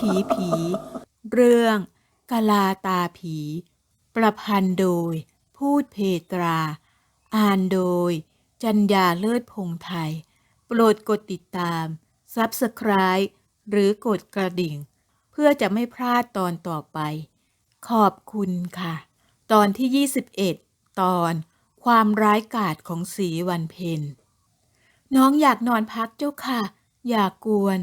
ผีผี เรื่องกาลาตาผี ประพันธ์โดย พูดเพตรา อ่านโดย จัญญาเลิศพงไทย โปรดกดติดตาม Subscribe หรือกดกระดิ่ง เพื่อจะไม่พลาดตอนต่อไป ขอบคุณค่ะ ตอนที่ 21 ตอนความร้ายกาจของสีวันเพ็ญน้องอยากนอนพักเจ้าค่ะ อย่ากวน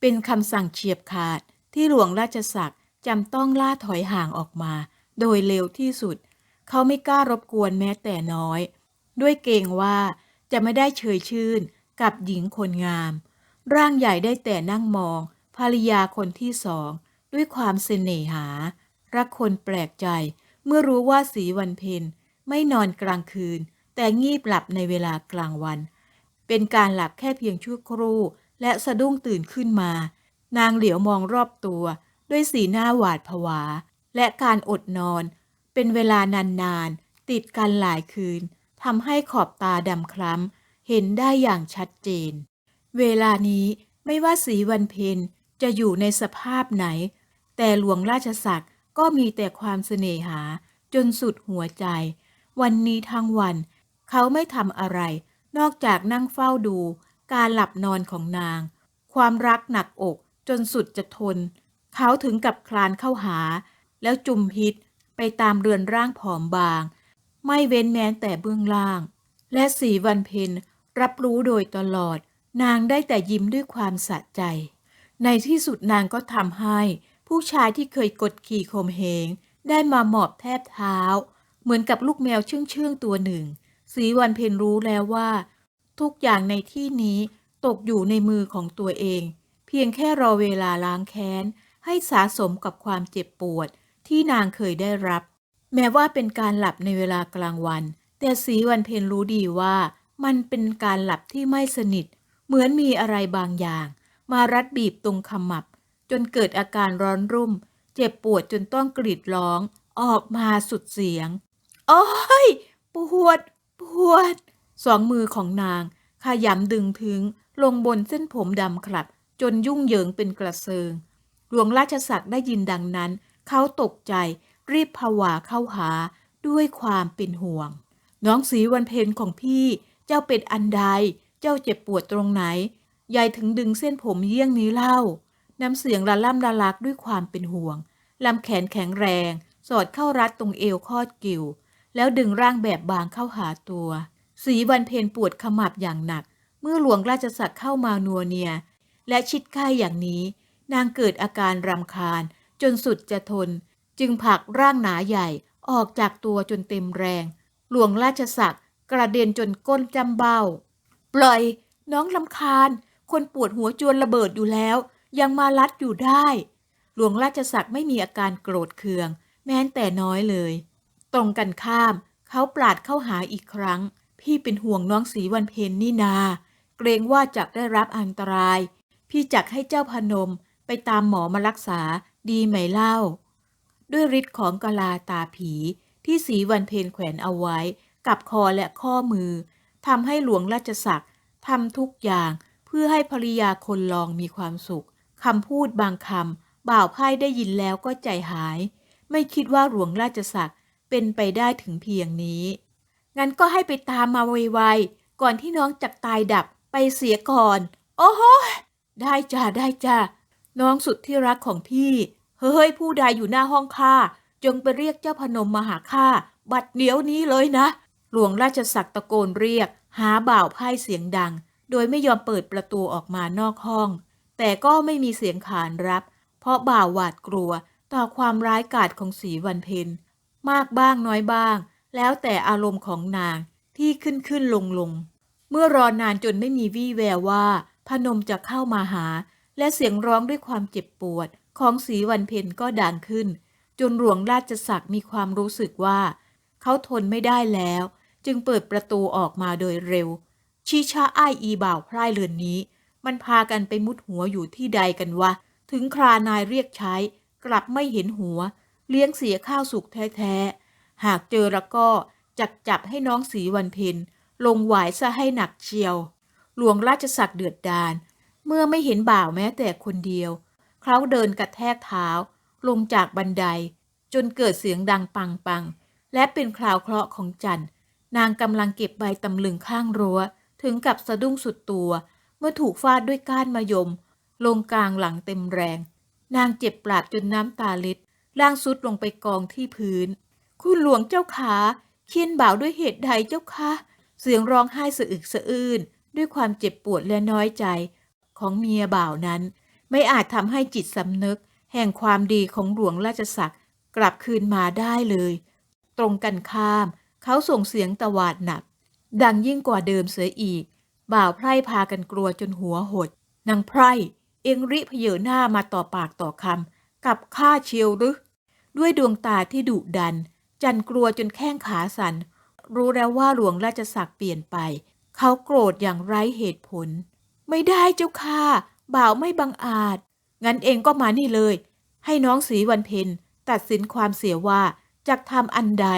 เป็นคำสั่งเฉียบขาดที่หลวงราชศักดิ์จำต้องล่าถอยห่างออกมา โดยเร็วที่สุด เขาไม่กล้ารบกวนแม้แต่น้อย ด้วยเกรงว่าจะไม่ได้เชยชื่นกับหญิงคนงาม ร่างใหญ่ได้แต่นั่งมอง ภรรยาคนที่สอง ด้วยความเสน่หา รักคนแปลกใจ เมื่อรู้ว่าสีวันเพ็ญไม่นอนกลางคืน แต่งีบหลับในเวลากลางวัน เป็นการหลับแค่เพียงชั่วครู่ และสะดุ้งตื่นขึ้นมา นางเหลียวมองรอบตัว ด้วยสีหน้าหวาดผวา และการอดนอน เป็นเวลานานๆ ติดกันหลายคืนทำให้ขอบตาดำคล้ำ เห็นได้อย่างชัดเจน เวลานี้ไม่ว่าสีวันเพ็ญจะอยู่ในสภาพไหน แต่หลวงราชศักดิ์ก็มีแต่ความเสน่หาจนสุดหัวใจ วันนี้ทั้งวัน เขาไม่ทำอะไร นอกจากนั่งเฝ้าดู การหลับนอนของนาง ความรักหนักอกจนสุดจะทน เขาถึงกับคลานเข้าหา แล้วจุมพิษไปตามเรือนร่างผอมบาง ไม่เว้นแม้แต่เบื้องล่าง และสีวันเพ็ญรับรู้โดยตลอด นางได้แต่ยิ้มด้วยความสะใจ ในที่สุดนางก็ทำให้ ผู้ชายที่เคยกดขี่ข่มเหง ได้มาหมอบแทบเท้า เหมือนกับลูกแมวเชื่องๆตัวหนึ่ง สีวันเพ็ญรู้แล้วว่า ทุกอย่างในที่นี้ตกอยู่ในมือของตัวเอง เพียงแค่รอเวลาล้างแค้น ให้สาสมกับความเจ็บปวด ที่นางเคยได้รับ แม้ว่าเป็นการหลับในเวลากลางวัน แต่สีวันเพ็ญรู้ดีว่า มันเป็นการหลับที่ไม่สนิท เหมือนมีอะไรบางอย่าง มารัดบีบตรงขมับ จนเกิดอาการร้อนรุ่ม เจ็บปวดจนต้องกรีดร้อง ออกมาสุดเสียง โอ้ย ปวด ปวด สองมือของนางขยำดึงถึงลงบนเส้นผมดำคลับ จนยุ่งเหยิงเป็นกระเซิง หลวงราชศักดิ์ได้ยินดังนั้น เขาตกใจรีบผวาเข้าหาด้วยความเป็นห่วง น้องสีวันเพ็ญของพี่ เจ้าเป็นอันใด เจ้าเจ็บปวดตรงไหน ยายถึงดึงเส้นผมเยี่ยงนี้เล่า น้ำเสียงละล่ำละลักด้วยความเป็นห่วง ลำแขนแข็งแรง สอดเข้ารัดตรงเอวคอดกิ่ว แล้วดึงร่างแบบบางเข้าหาตัว สีวันเพ็ญปวดขมับอย่างหนัก เมื่อหลวงราชสักดิ์เข้ามานัวเนีย และชิดใกล้อย่างนี้ นางเกิดอาการรำคาญ จนสุดจะทน จึงผลักร่างหนาใหญ่ออกจากตัวจนเต็มแรง หลวงราชศักดิ์กระเด็นจนก้นจำเบ้า ปล่อย น้องลำคาญ คนปวดหัวจวนระเบิดอยู่แล้ว ยังมาลัดอยู่ได้ หลวงราชศักดิ์ไม่มีอาการโกรธเคือง แม้แต่น้อยเลย ตรงกันข้ามเขาปราดเข้าหาอีกครั้ง พี่เป็นห่วงน้องสีวันเพ็ญนี่นา เกรงว่าจะได้รับอันตราย พี่จักให้เจ้าพนมไปตามหมอมารักษาดีไหมเล่า ด้วยฤทธิ์ของกะลาตาผีที่สีวันเพ็ญแขวนเอาไว้ กับคอและข้อมือทำให้หลวงราชศักดิ์ทำทุกอย่างเพื่อให้ภริยาคนลองมีความสุขคำพูดบางคำบ่าวไพ่ได้ยินแล้วก็ใจหาย ไม่คิดว่าหลวงราชศักดิ์เป็นไปได้ถึงเพียงนี้ งั้นก็ให้ไปตามมาไวๆก่อนที่น้องจักตายดับไปเสียก่อน โอ้โหได้จ้าได้จ้าน้องสุดที่รักของพี่ เฮ้ยผู้ใดอยู่หน้าห้องข้าจงไปเรียกเจ้าพนมมาหาข้าบัดเดี๋ยวนี้เลยนะ หลวงราชศักดิ์ตะโกนเรียก หาบ่าวไพ่เสียงดัง โดยไม่ยอมเปิดประตูออกมานอกห้อง แต่ก็ไม่มีเสียงขานรับ เพราะบ่าวหวาดกลัวต่อความร้ายกาจของสีวันเพ็ญมากบ้างน้อยบ้าง แล้วแต่อารมณ์ของนางที่ขึ้นขึ้นลงลง เมื่อรอนานจนไม่มีวี่แววว่า พนมจะเข้ามาหา และเสียงร้องด้วยความเจ็บปวด ของสีวันเพ็ญก็ดังขึ้น จนหลวงราชศักดิ์มีความรู้สึกว่า เขาทนไม่ได้แล้ว จึงเปิดประตูออกมาโดยเร็ว ชีชาอ้ายอีบ่าวพร่ายเรือนนี้ มันพากันไปมุดหัวอยู่ที่ใดกันวะ ถึงครานายเรียกใช้ กลับไม่เห็นหัว เลี้ยงเสียข้าวสุกแท้ๆ หากเจอแล้วก็จักจับให้น้องสีวันเพ็ญลงหวายซะให้หนักเชียว หลวงราชศักดิ์เดือดดาลเมื่อไม่เห็นบ่าวแม้แต่คนเดียว เขาเดินกระแทกเท้า ลงจากบันได จนเกิดเสียงดังปังปัง และเป็นคราวเคราะห์ของจันนางกำลังเก็บใบตำลึงข้างรั้ว ถึงกับสะดุ้งสุดตัว เมื่อถูกฟาดด้วยก้านมะยม ลงกลางหลังเต็มแรง นางเจ็บปราบจนน้ำตาลิดร่างสุดลงไปกองที่พื้น คุณหลวงเจ้าขาเคียนบ่าวด้วยเหตุใดเจ้าคะเสียงร้องไห้สะอึกสะอื้นด้วยความเจ็บปวดและน้อยใจ ของเมียบ่าวนั้น ไม่อาจทำให้จิตสำนึก แห่งความดีของหลวงราชศักดิ์กลับคืนมาได้เลย ตรงกันข้าม เขาส่งเสียงตวาดหนัก ดังยิ่งกว่าเดิมเสียอีก บ่าวไพร่พากันกลัวจนหัวหดนางไพร่ เอ็งริเพเยอหน้ามาต่อปากต่อคำกับข้าเชียวหรือด้วยดวงตาที่ดุดัน จันกลัวจนแข้งขาสัน่น รู้แล้วว่าหลวงราชศักดิ์เปลี่ยนไป เขาโกรธอย่างไร้เหตุผล ไม่ได้เจ้าค่ะ บ่าวไม่บังอาจ งั้นเองก็มานี่เลย ให้น้องสีวันเพ็ญตัดสินความเสียว่าจะทำอันใด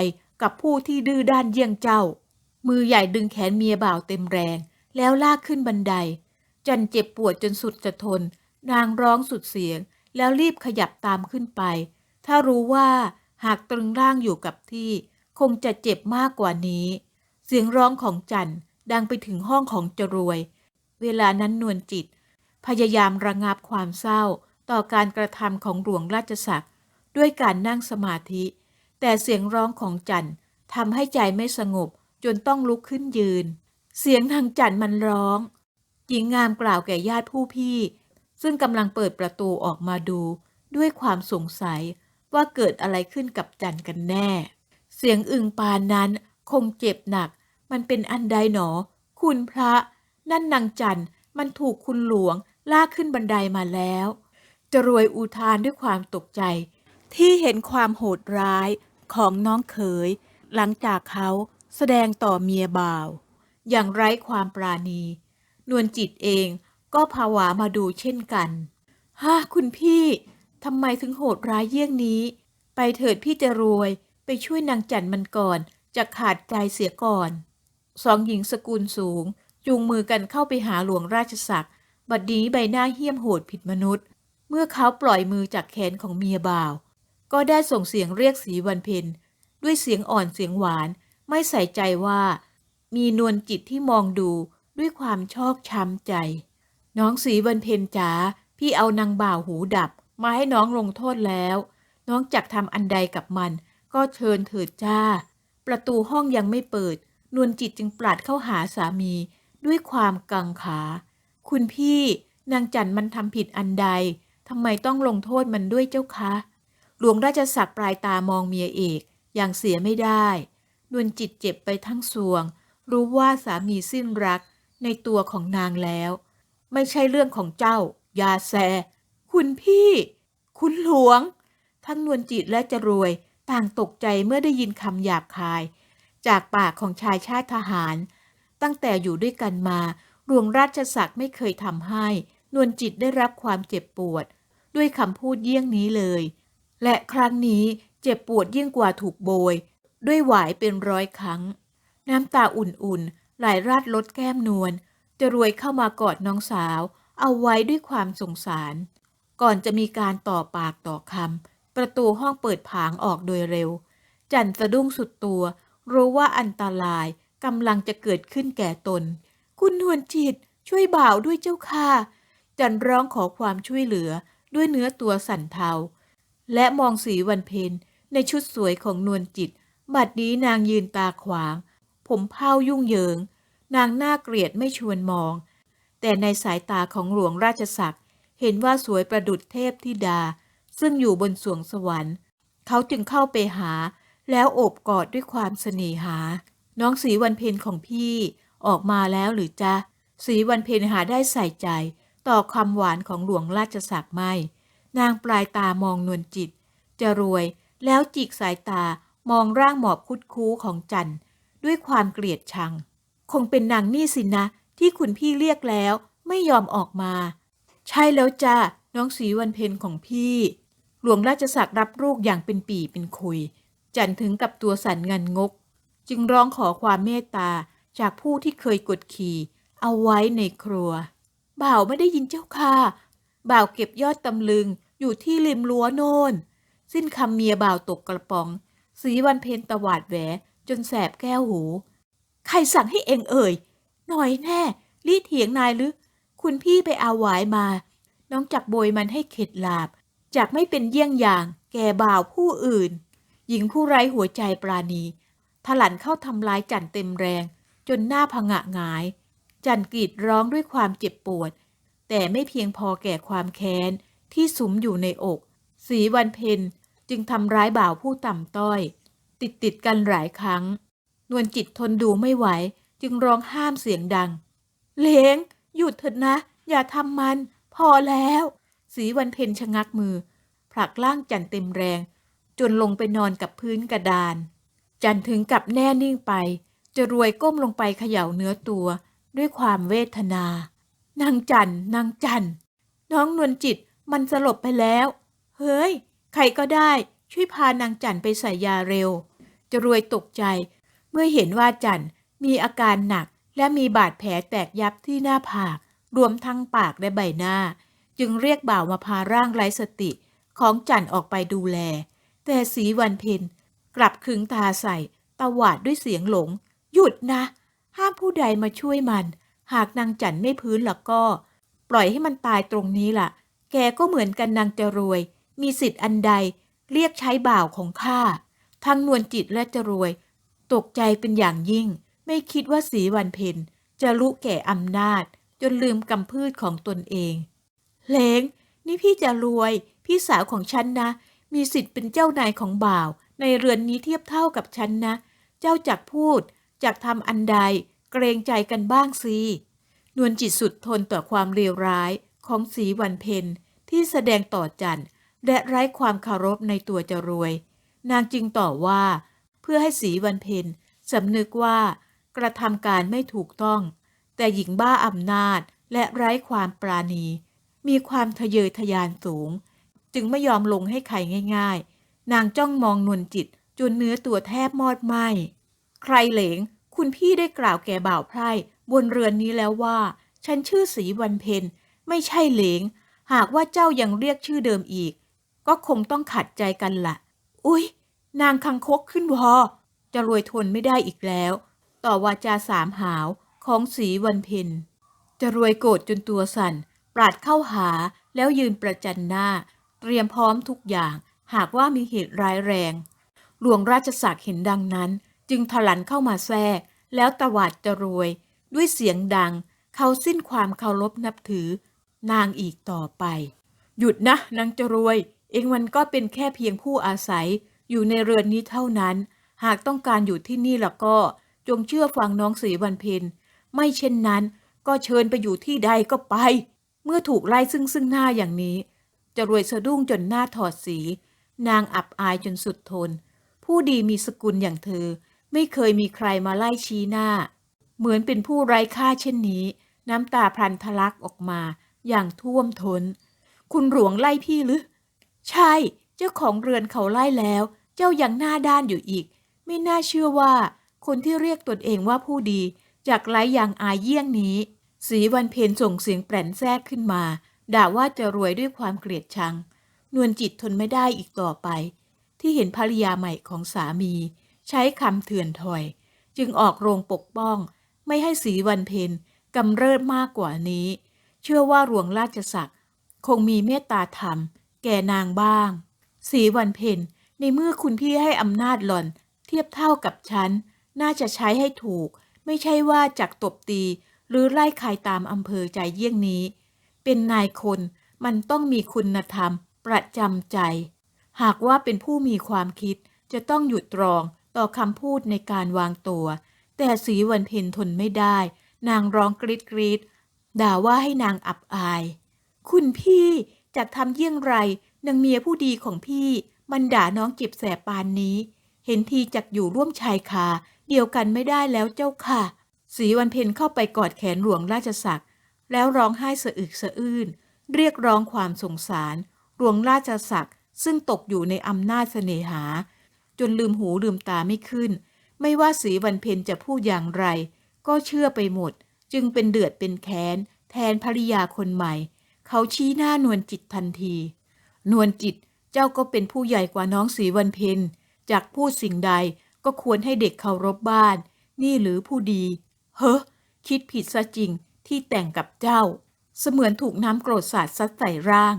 กับผู้ที่ดื้อด้านเยี่ยงเจ้า มือใหญ่ดึงแขนเมียบ่าวเต็มแรง แล้วลากขึ้นบันได จันเจ็บปวดจนสุดจะทน นางร้องสุดเสียง แล้วรีบขยับตามขึ้นไป ถ้ารู้ว่า หากตรึงร่างอยู่กับที่คงจะเจ็บมากกว่านี้ เสียงร้องของจันดังไปถึงห้องของจรวย เวลานั้นนวลจิต พยายามระงับความเศร้าต่อการกระทำของหลวงราชศักดิ์ด้วยการนั่งสมาธิ แต่เสียงร้องของจันทำให้ใจไม่สงบจนต้องลุกขึ้นยืน เสียงทางจันมันร้องหญิงงามกล่าวแก่ญาติผู้พี่ ซึ่งกำลังเปิดประตูออกมาดูด้วยความสงสัย ว่าเกิดอะไรขึ้นกับจันกันแน่ เสียงอึงปานนั้นคงเจ็บหนัก มันเป็นอันใดหนอ คุณพระ นั่นนางจันมันถูกคุณหลวงลากขึ้นบันไดมาแล้วจะรวยอุทานด้วยความตกใจ ที่เห็นความโหดร้ายของน้องเขย หลังจากเขาแสดงต่อเมียบ่าว อย่างไร้ความปราณี นวลจิตเองก็ภาวะมาดูเช่นกันฮ่าคุณพี่ ทำไมถึงโหดร้ายเยี่ยงนี้ ไปเถิดพี่จะรวยไปช่วยนางจันมันก่อน จะขาดใจเสียก่อน สองหญิงสกุลสูง จูงมือกันเข้าไปหาหลวงราชศักดิ์บัดนี้ใบหน้าเหี้ยมโหดผิดมนุษย์ เมื่อเขาปล่อยมือจากแขนของเมียบ่าว ก็ได้ส่งเสียงเรียกสีวันเพ็ญด้วยเสียงอ่อนเสียงหวาน ไม่ใส่ใจว่า มีนวลจิตที่มองดูด้วยความชอกช้ำใจ น้องสีวันเพ็ญจ๋าพี่เอานางบ่าวหูดับ มาให้น้องลงโทษแล้ว น้องจักทำอันใดกับมัน ก็เชิญเถิดจ้า ประตูห้องยังไม่เปิด นวลจิตจึงปลัดเข้าหาสามี ด้วยความกังขา คุณพี่นางจันมันทำผิดอันใดทำไมต้องลงโทษมันด้วยเจ้าคะ หลวงราชศักดิ์ปลายตามองเมียเอกอย่างเสียไม่ได้ นวลจิตเจ็บไปทั้งสวง รู้ว่าสามีสิ้นรักในตัวของนางแล้ว ไม่ใช่เรื่องของเจ้า ยาแซ คุณพี่ คุณหลวง ทั้งนวลจิตและจรวย ต่างตกใจเมื่อได้ยินคำหยาบคาย จากปากของชายชาติทหาร ตั้งแต่อยู่ด้วยกันมา หลวงราชศักดิ์ไม่เคยทำให้ นวลจิตได้รับความเจ็บปวด ด้วยคำพูดเยี่ยงนี้เลย และครั้งนี้เจ็บปวดยิ่งกว่าถูกโบย ด้วยหวายเป็นร้อยครั้ง น้ำตาอุ่นๆไหลราดลดแก้มนวลจะรวยเข้ามากอดน้องสาว เอาไว้ด้วยความสงสาร ก่อนจะมีการต่อปากต่อคำประตูห้องเปิดผางออกโดยเร็ว จันสะดุ้งสุดตัว รู้ว่าอันตรายกำลังจะเกิดขึ้นแก่ตน คุณนวลจิตช่วยบ่าวด้วยเจ้าค่ะ จันร้องขอความช่วยเหลือด้วยเนื้อตัวสั่นเทา และมองสีวันเพ็ญในชุดสวยของนวลจิต บัดนี้นางยืนตาขวาง ผมเผายุ่งเหยิง นางหน่าเกลียดไม่ชวนมอง แต่ในสายตาของหลวงราชศักดิ เห็นว่าสวยประดุจเทพธิดา ซึ่งอยู่บนสวงสวรรค์ เขาจึงเข้าไปหา แล้วโอบกอดด้วยความเสน่หา น้องสีวันเพ็ญของพี่ออกมาแล้วหรือจ๊ะ สีวันเพ็ญหาได้ใส่ใจ ต่อคำหวานของหลวงราชศักดิ์ไม่ นางปลายตามองนวลจิต จะรวยแล้วจิกสายตามองร่างหมอบคุดคู้ของจันด้วยความเกลียดชัง คงเป็นนางนี่สินะ ที่คุณพี่เรียกแล้วไม่ยอมออกมา ใช่แล้วจ้าน้องสีวันเพ็ญของพี่ หลวงราชศักดิ์รับลูกอย่างเป็นปีเป็นคุย จันถึงกับตัวสั่นงันงก จึงร้องขอความเมตตาจากผู้ที่เคยกดขี่ เอาไว้ในครัว บ่าวไม่ได้ยินเจ้าค่ะ บ่าวเก็บยอดตำลึงอยู่ที่ริมรั้วโน่น สิ้นคำเมียบ่าวตกกระป๋อง สีวันเพ็ญตวาดแหวจนแสบแก้วหู ใครสั่งให้เองเอ่ย หน่อยแน่รีดเถียงนายหรือ คุณพี่ไปเอาหวายมา น้องจักโบยมันให้เข็ดหลาบ จากไม่เป็นเยี่ยงอย่าง แก่บ่าวผู้อื่น หญิงผู้ไร้หัวใจปราณีถลันเข้าทำร้ายจันเต็มแรง จนหน้าผงะหงาย จันกรีดร้องด้วยความเจ็บปวด แต่ไม่เพียงพอแก่ความแค้น ที่สุมอยู่ในอก สีวันเพ็ญจึงทำร้ายบ่าวผู้ต่ำต้อย ติดติดกันหลายครั้ง นวลจิตทนดูไม่ไหว จึงร้องห้ามเสียงดัง เลง หยุดเถิดนะ อย่าทำมัน พอแล้ว สีวันเพ็ญชะงักมือ ผลักล่างจันเต็มแรง จนลงไปนอนกับพื้นกระดาน จันถึงกับแน่นิ่งไป จะรวยก้มลงไปเขย่าเนื้อตัว ด้วยความเวทนา นางจันนางจันน้องนวลจิตมันสลบไปแล้ว เฮ้ย ใครก็ได้ ช่วยพานางจันไปใส่ยาเร็ว จะรวยตกใจ เมื่อเห็นว่าจันมีอาการหนัก และมีบาดแผลแตกยับที่หน้าผาก รวมทั้งปากและใบหน้า จึงเรียกบ่าวมาพาร่างไร้สติของจันออกไปดูแล แต่สีวันเพ็ญกลับขึงตาใส่ตวาดด้วยเสียงหลง หยุดนะ ห้ามผู้ใดมาช่วยมัน หากนางจันไม่พื้นแล้วก็ ปล่อยให้มันตายตรงนี้ล่ะ แกก็เหมือนกันนางจะรวย มีสิทธิ์อันใด เรียกใช้บ่าวของข้าทั้งนวลจิตและจะรวย ตกใจเป็นอย่างยิ่ง ไม่คิดว่าสีวันเพ็ญจะรู้แก่อำนาจ จนลืมกำพืชของตนเอง เลงนี่พี่จะรวย พี่สาวของฉันนะ มีสิทธิ์เป็นเจ้านายของบ่าว ในเรือนนี้เทียบเท่ากับฉันนะ เจ้าจักพูดจักทำอันใด เกรงใจกันบ้างสินวลจิตสุดทนต่อความเลวร้ายของสีวันเพ็ญที่แสดงต่อจันและไร้ความคารพในตัวจะรวย นางจึงต่อว่า เพื่อให้สีวันเพ็ญสำนึกว่า กระทำการไม่ถูกต้อง แต่หญิงบ้าอำนาจและไร้ความปราณี มีความทะเยอทะยานสูง จึงไม่ยอมลงให้ใครง่าย ๆ นางจ้องมองนวลจิตจนเนื้อตัวแทบมอดไหมใครเหลง คุณพี่ได้กล่าวแก่บ่าวไพร่บนเรือนนี้แล้วว่า ฉันชื่อสีวันเพ็ญไม่ใช่เหลง หากว่าเจ้ายังเรียกชื่อเดิมอีก ก็คงต้องขัดใจกันละ่ะ อุ๊ย นางคังคกขึ้นวอจะรวยทนไม่ได้อีกแล้ว ต่อวาจาสามหาวของสีวันเพ็ญจะรวยโกรธจนตัวสั่น ปราดเข้าหาแล้วยืนประจันหน้า เตรียมพร้อมทุกอย่างหากว่ามีเหตุร้ายแรง หลวงราชศักดิ์เห็นดังนั้น จึงถลันเข้ามาแทรก แล้วตวาดจะรวย ด้วยเสียงดัง เขาสิ้นความเคารพนับถือ นางอีกต่อไป หยุดนะนางจะรวย เองมันก็เป็นแค่เพียงผู้อาศัย อยู่ในเรือนนี้เท่านั้น หากต้องการอยู่ที่นี่แล้วก็ จงเชื่อฟังน้องสีวันเพ็ญไม่เช่นนั้น ก็เชิญไปอยู่ที่ใดก็ไป เมื่อถูกไล่ซึ่งซึ่งหน้าอย่างนี้ จะรวยสะดุ้งจนหน้าถอดสี นางอับอายจนสุดทน ผู้ดีมีสกุลอย่างเธอ ไม่เคยมีใครมาไล่ชี้หน้า เหมือนเป็นผู้ไร้ค่าเช่นนี้ น้ำตาพลันทะลักออกมาอย่างท่วมทนคุณหลวงไล่พี่หรือ ใช่ เจ้าของเรือนเขาไล่แล้ว เจ้ายังหน้าด้านอยู่อีก ไม่น่าเชื่อว่า คนที่เรียกตนเองว่าผู้ดีจากไร้อย่างอายเยี่ยงนี้ สีวันเพ็ญส่งเสียงแปรนแทรกขึ้นมา ด่าว่าจะรวยด้วยความเกลียดชัง นวลจิตทนไม่ได้อีกต่อไป ที่เห็นภรรยาใหม่ของสามี ใช้คำเถื่อนถอย จึงออกโรงปกป้อง ไม่ให้สีวันเพ็ญกำเริบมากกว่านี้ เชื่อว่าหลวงราชศักดิ์คงมีเมตตาธรรม แก่นางบ้าง สีวันเพ็ญในเมื่อคุณพี่ให้อำนาจหล่อน เทียบเท่ากับฉัน น่าจะใช้ให้ถูก ไม่ใช่ว่าจักตบตี หรือไล่ใครตามอำเภอใจเยี่ยงนี้ เป็นนายคนมันต้องมีคุณธรรม ประจำใจ หากว่าเป็นผู้มีความคิดจะต้องหยุดตรองต่อคำพูดในการวางตัว แต่สีวันเพ็ญทนไม่ได้ นางร้องกรีดกรีดด่าว่าให้นางอับอาย คุณพี่จะทำเยี่ยงไรนางเมียผู้ดีของพี่ มันด่าน้องเจ็บแสบปานนี้ เห็นทีจักอยู่ร่วมชายคา เดียวกันไม่ได้แล้วเจ้าค่ะสีวันเพ็ญเข้าไปกอดแขนหลวงราชศักดิ์แล้วร้องไห้สะอึกสะอื้นเรียกร้องความสงสาร หลวงราชศักดิ์ซึ่งตกอยู่ในอำนาจเสน่หา จนลืมหูลืมตาไม่ขึ้น ไม่ว่าสีวันเพ็ญจะพูดอย่างไร ก็เชื่อไปหมด จึงเป็นเดือดเป็นแค้น แทนภริยาคนใหม่ เขาชี้หน้านวลจิตทันที นวลจิตเจ้าก็เป็นผู้ใหญ่กว่าน้องสีวันเพ็ญจากพูดสิ่งใด ก็ควรให้เด็กเคารพบ้าน นี่หรือผู้ดี เฮ้อคิดผิดซะจริงที่แต่งกับเจ้า เสมือนถูกน้ำโกรธสาดซัดใส่ร่าง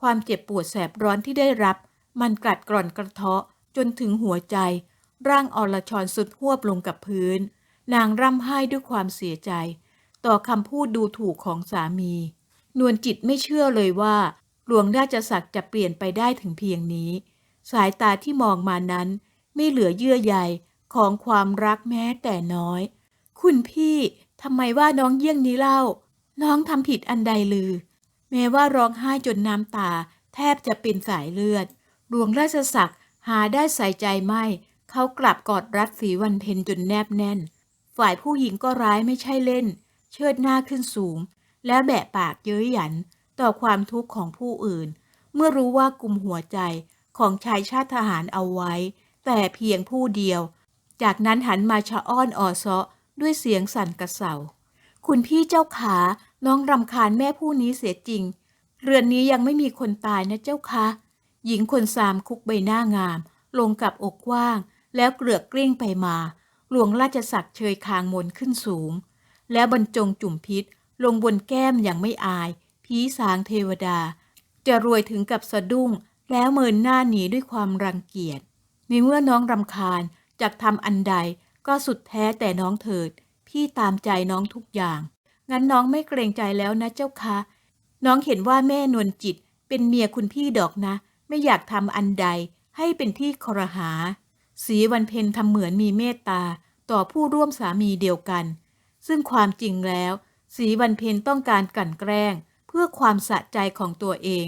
ความเจ็บปวดแสบร้อนที่ได้รับ มันกัดกร่อนกระเทาะจนถึงหัวใจ ร่างอรชรสุดหวบลงกับพื้น นางร่ำไห้ด้วยความเสียใจ ต่อคำพูดดูถูกของสามี นวลจิตไม่เชื่อเลยว่า หลวงราชศักดิ์จะเปลี่ยนไปได้ถึงเพียงนี้ สายตาที่มองมานั้น ไม่เหลือเยื่อใยของความรักแม้แต่น้อย คุณพี่ทำไมว่าน้องเยี่ยงนี้เล่า น้องทำผิดอันใดลือ แม้ว่าร้องไห้จนน้ำตา แทบจะเป็นสายเลือดหลวงราชศักดิ์หาได้ใส่ใจไม่ เขากลับกอดรัดสีวันเพ็ญจนแนบแน่น ฝ่ายผู้หญิงก็ร้ายไม่ใช่เล่น เชิดหน้าขึ้นสูง และแบะปากเย้ยหยันต่อความทุกข์ของผู้อื่น เมื่อรู้ว่ากลุ่มหัวใจของชายชาติทหารเอาไว้ แต่เพียงผู้เดียว จากนั้นหันมาชะอ้อนอ่อเซาะด้วยเสียงสั่นกระเสาคุณพี่เจ้าขาน้องรำคาญแม่ผู้นี้เสียจริง เรือนนี้ยังไม่มีคนตายนะเจ้าคะหญิงคนสามคุกใบหน้างาม ลงกับอกกว้าง แล้วเกลือกกลิ้งไปมา หลวงราชศักดิ์เชยคางมนขึ้นสูง แล้วบรรจงจุ่มพิษ ลงบนแก้มอย่างไม่อาย ผีสางเทวดา จะรวยถึงกับสะดุ้ง แล้วเมินหน้าหนีด้วยความรังเกียจ ในเมื่อน้องรำคาญจากทำอันใดก็สุดแท้แต่น้องเถิด พี่ตามใจน้องทุกอย่าง งั้นน้องไม่เกรงใจแล้วนะเจ้าคะ น้องเห็นว่าแม่นวลจิต เป็นเมียคุณพี่ดอกนะ ไม่อยากทำอันใดให้เป็นที่ครหา สีวันเพ็ญทำเหมือนมีเมตตา ต่อผู้ร่วมสามีเดียวกัน ซึ่งความจริงแล้ว สีวันเพ็ญต้องการกลั่นแกล้ง เพื่อความสะใจของตัวเอง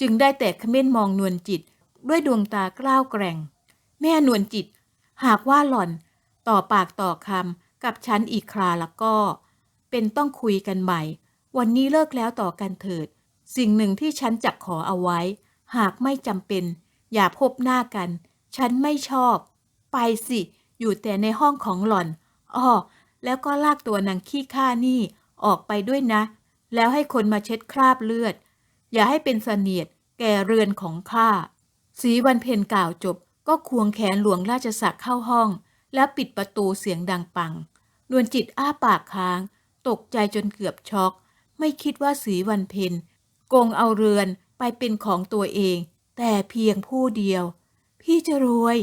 จึงได้แต่เขม้นมองนวลจิต ด้วยดวงตากล้าวแกร่ง แม่นวลจิต หากว่าหล่อน ต่อปากต่อคำกับฉันอีกคราแล้วก็ เป็นต้องคุยกันใหม่ วันนี้เลิกแล้วต่อกันเถิด สิ่งหนึ่งที่ฉันจักขอเอาไว้ หากไม่จำเป็น อย่าพบหน้ากัน ฉันไม่ชอบ ไปสิ อยู่แต่ในห้องของหล่อนอ้อแล้วก็ลากตัวนางขี้ข้านี่ออกไปด้วยนะ แล้วให้คนมาเช็ดคราบเลือด อย่าให้เป็นเสนียดแก่เรือนของข้าสีวันเพ็ญกล่าวจบ ก็ควงแขนหลวงราชศักดิ์เข้าห้อง แล้วปิดประตูเสียงดังปังนวลจิตอ้าปากค้าง ตกใจจนเกือบช็อก ไม่คิดว่าสีวันเพ็ญโกงเอาเรือนไปเป็นของตัวเอง แต่เพียงผู้เดียว พี่จะรวย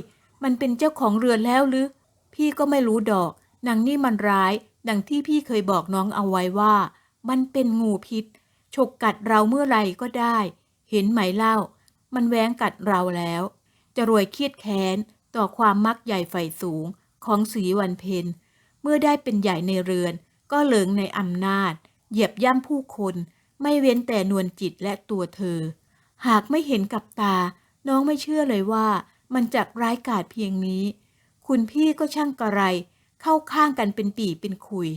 มันเป็นเจ้าของเรือนแล้วหรือ พี่ก็ไม่รู้ดอกนางนี่มันร้าย ดังที่พี่เคยบอกน้องเอาไว้ว่า มันเป็นงูพิษ ฉกกัดเราเมื่อไหรก็ได้ เห็นไหมเล่า มันแว้งกัดเราแล้ว จะรวยเครียดแค้นต่อความมักใหญ่ไฟสูงของสีวันเพ็ญเมื่อได้เป็นใหญ่ในเรือน ก็เหลิงในอำนาจ เหยียบย่ำผู้คน ไม่เว้นแต่นวลจิตและตัวเธอ หากไม่เห็นกับตา น้องไม่เชื่อเลยว่ามันจักร้ายกาจเพียงนี้ คุณพี่ก็ช่างกระไร เข้าข้างกันเป็นปีเป็นคุย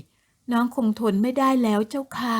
น้องคงทนไม่ได้แล้วเจ้าค่ะ